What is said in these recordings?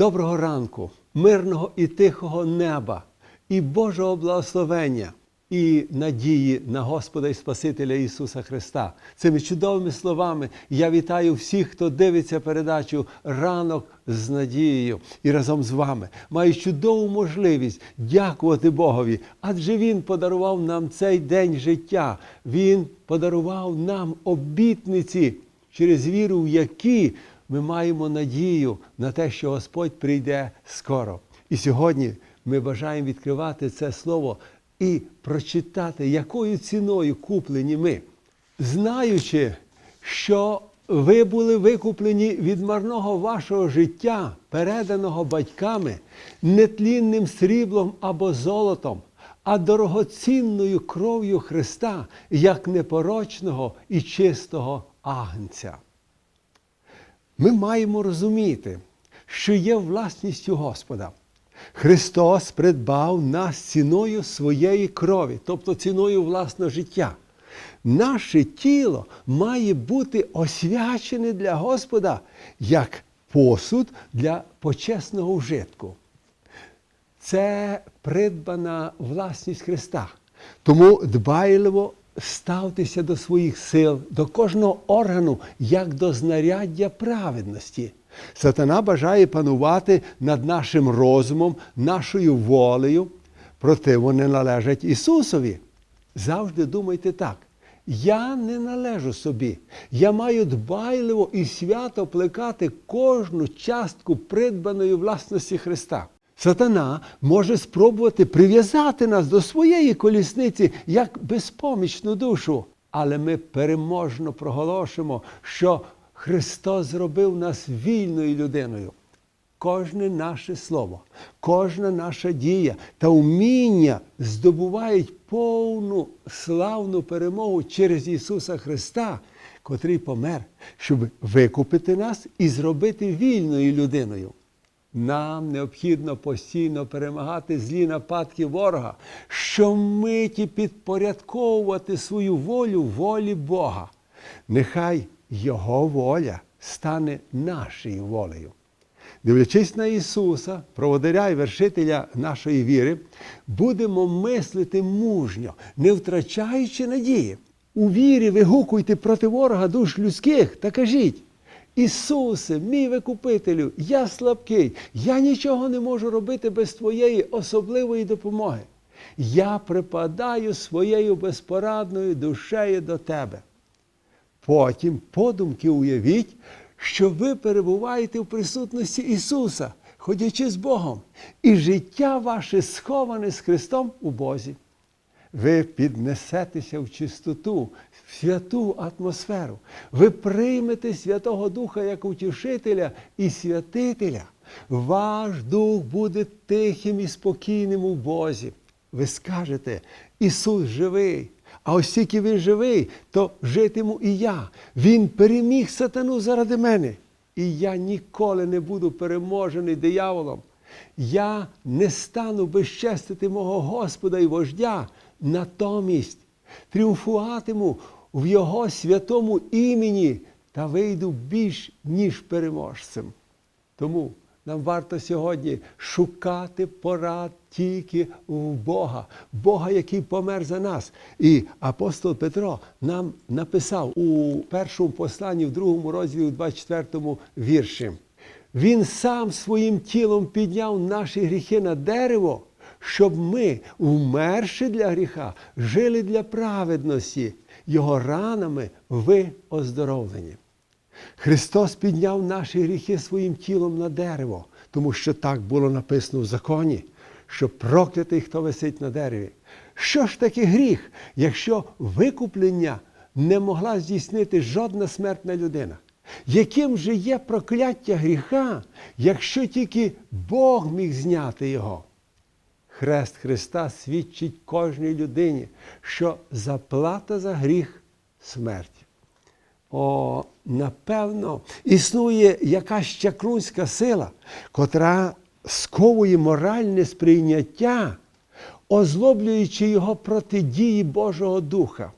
Доброго ранку, мирного і тихого неба, і Божого благословення, і надії на Господа і Спасителя Ісуса Христа. Цими чудовими словами я вітаю всіх, хто дивиться передачу ранок з надією і разом з вами маю чудову можливість дякувати Богові, адже Він подарував нам цей день життя. Він подарував нам обітниці, через віру, в які ми маємо надію на те, що Господь прийде скоро. І сьогодні ми бажаємо відкривати це слово і прочитати, якою ціною куплені ми, знаючи, що ви були викуплені від марного вашого життя, переданого батьками, нетлінним сріблом або золотом, а дорогоцінною кров'ю Христа, як непорочного і чистого агнця. Ми маємо розуміти, що є власністю Господа. Христос придбав нас ціною своєї крові, тобто ціною власного життя. Наше тіло має бути освячене для Господа як посуд для почесного вжитку. Це придбана власність Христа. Тому дбайливо ставтеся до своїх сил, до кожного органу, як до знаряддя праведності. Сатана бажає панувати над нашим розумом, нашою волею, проте вони належать Ісусові. Завжди думайте так. Я не належу собі. Я маю дбайливо і свято плекати кожну частку придбаної власності Христа. Сатана може спробувати прив'язати нас до своєї колісниці як безпомічну душу, але ми переможно проголошуємо, що Христос зробив нас вільною людиною. Кожне наше слово, кожна наша дія та уміння здобувають повну славну перемогу через Ісуса Христа, котрий помер, щоб викупити нас і зробити вільною людиною. Нам необхідно постійно перемагати злі нападки ворога, щомиті підпорядковувати свою волю волі Бога. Нехай Його воля стане нашою волею. Дивлячись на Ісуса, проводиря і вершителя нашої віри, будемо мислити мужньо, не втрачаючи надії. У вірі вигукуйте проти ворога душ людських та кажіть. Ісусе, мій викупителю, я слабкий, я нічого не можу робити без Твоєї особливої допомоги. Я припадаю своєю безпорадною душею до Тебе. Потім подумки уявіть, що ви перебуваєте в присутності Ісуса, ходячи з Богом, і життя ваше сховане з Христом у Бозі. Ви піднесетеся в чистоту, в святу атмосферу. Ви приймете Святого Духа як утішителя і святителя. Ваш дух буде тихим і спокійним у Бозі. Ви скажете, Ісус живий. А ось тільки він живий, то житиму і я. Він переміг сатану заради мене. І я ніколи не буду переможений дияволом. Я не стану безчестити мого Господа і вождя, натомість тріумфуватиму в Його святому імені та вийду більш ніж переможцем. Тому нам варто сьогодні шукати порад тільки в Бога, Бога, який помер за нас. І апостол Петро нам написав у першому посланні, в другому розділі, у 24 вірші. Він сам своїм тілом підняв наші гріхи на дерево, щоб ми, вмерши для гріха, жили для праведності. Його ранами ви оздоровлені. Христос підняв наші гріхи своїм тілом на дерево, тому що так було написано в законі, що проклятий, хто висить на дереві. Що ж таке гріх, якщо викуплення не могла здійснити жодна смертна людина? Яким же є прокляття гріха, якщо тільки Бог міг зняти його? Хрест Христа свідчить кожній людині, що заплата за гріх смерть. О, напевно, існує якась чаклунська сила, котра сковує моральне сприйняття, озлоблюючи його проти дії Божого Духа.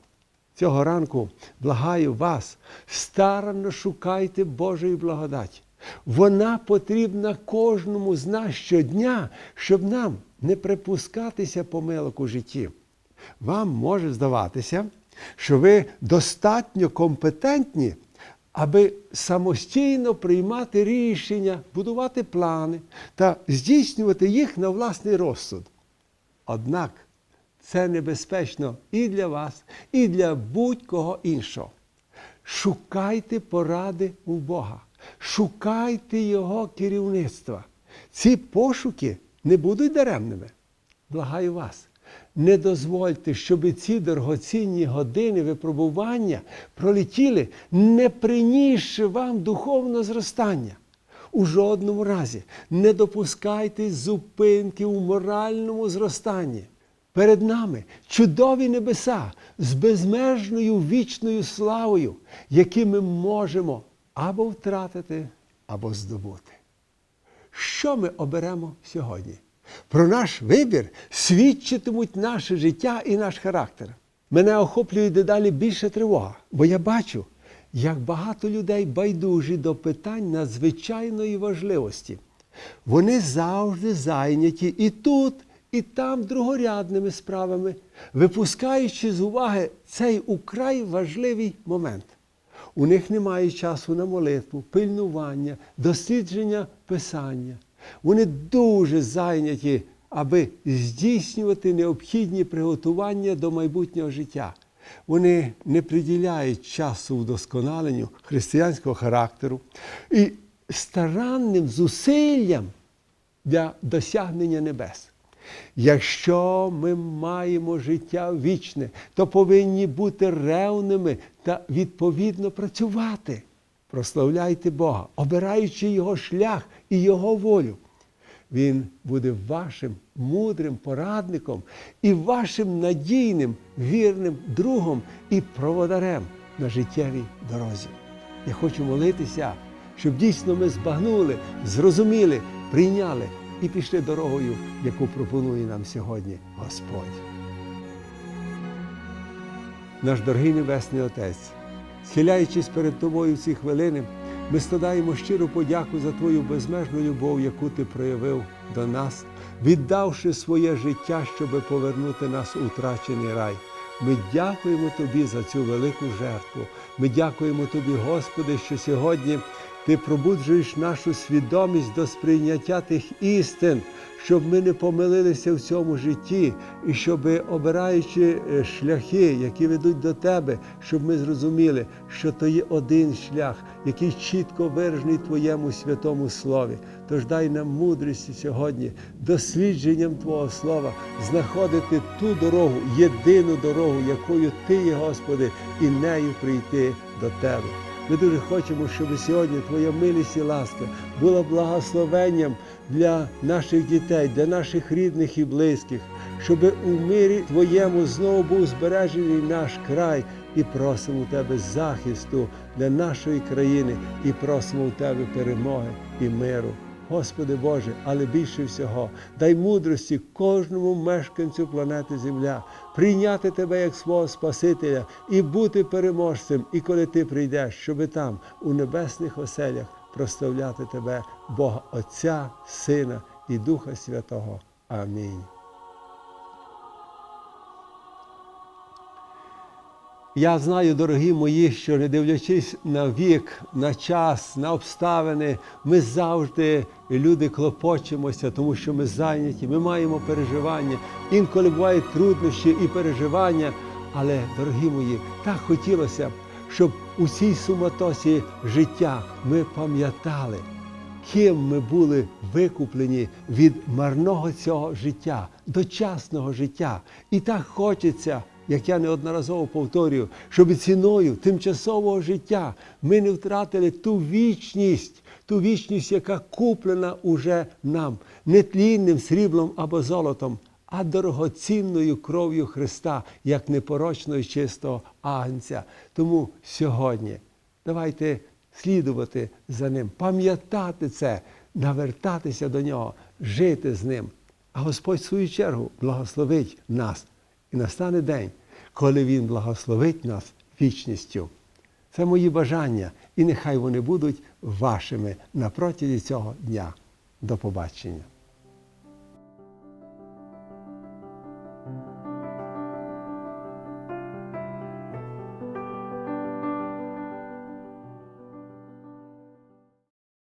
Цього ранку благаю вас, старанно шукайте Божої благодаті. Вона потрібна кожному з нас щодня, щоб нам не припускатися помилок у житті. Вам може здаватися, що ви достатньо компетентні, аби самостійно приймати рішення, будувати плани та здійснювати їх на власний розсуд. Однак це небезпечно і для вас, і для будь-кого іншого. Шукайте поради у Бога, шукайте Його керівництва. Ці пошуки не будуть даремними. Благаю вас, не дозвольте, щоб ці дорогоцінні години випробування пролетіли, не принісши вам духовного зростання. У жодному разі не допускайте зупинки у моральному зростанні. Перед нами чудові небеса з безмежною вічною славою, які ми можемо або втратити, або здобути. Що ми оберемо сьогодні? Про наш вибір свідчитимуть наше життя і наш характер. Мене охоплює дедалі більше тривога, бо я бачу, як багато людей байдужі до питань надзвичайної важливості. Вони завжди зайняті і тут, і там другорядними справами, випускаючи з уваги цей украй важливий момент. У них немає часу на молитву, пильнування, дослідження писання. Вони дуже зайняті, аби здійснювати необхідні приготування до майбутнього життя. Вони не приділяють часу вдосконаленню християнського характеру і старанним зусиллям для досягнення небес. Якщо ми маємо життя вічне, то повинні бути ревними та відповідно працювати. Прославляйте Бога, обираючи Його шлях і Його волю. Він буде вашим мудрим порадником і вашим надійним, вірним другом і проводарем на життєвій дорозі. Я хочу молитися, щоб дійсно ми збагнули, зрозуміли, прийняли і пішли дорогою, яку пропонує нам сьогодні Господь. Наш дорогий Небесний Отець, схиляючись перед Тобою в ці хвилини, ми складаємо щиру подяку за Твою безмежну любов, яку Ти проявив до нас, віддавши своє життя, щоб повернути нас у втрачений рай. Ми дякуємо Тобі за цю велику жертву. Ми дякуємо Тобі, Господи, що сьогодні Ти пробуджуєш нашу свідомість до сприйняття тих істин, щоб ми не помилилися в цьому житті, і щоб, обираючи е, шляхи, які ведуть до Тебе, щоб ми зрозуміли, що то є один шлях, який чітко виражений Твоєму святому Слові. Тож дай нам мудрості сьогодні, дослідженням Твого Слова, знаходити ту дорогу, єдину дорогу, якою Ти є, Господи, і нею прийти до Тебе. Ми дуже хочемо, щоб сьогодні Твоя милість і ласка була благословенням для наших дітей, для наших рідних і близьких, щоб у мирі Твоєму знову був збережений наш край і просимо у Тебе захисту для нашої країни, і просимо у Тебе перемоги і миру. Господи Боже, але більше всього, дай мудрості кожному мешканцю планети Земля, прийняти Тебе як свого Спасителя і бути переможцем, і коли Ти прийдеш, щоби там, у небесних оселях, проставляти Тебе, Бога Отця, Сина і Духа Святого. Амінь. Я знаю, дорогі мої, що не дивлячись на вік, на час, на обставини, ми завжди люди клопочемося, тому що ми зайняті, ми маємо переживання. Інколи бувають труднощі і переживання. Але, дорогі мої, так хотілося б, щоб у цій суматосі життя ми пам'ятали, ким ми були викуплені від марного цього життя, дочасного життя. І так хочеться як я неодноразово повторюю, щоб ціною тимчасового життя ми не втратили ту вічність, ту вічність, яка куплена уже нам, не тлінним сріблом або золотом, а дорогоцінною кров'ю Христа, як непорочного і чистого агнця. Тому сьогодні давайте слідувати за ним, пам'ятати це, навертатися до нього, жити з ним. А Господь в свою чергу благословить нас. І настане день, коли Він благословить нас вічністю. Це мої бажання, і нехай вони будуть вашими на протязі цього дня. До побачення.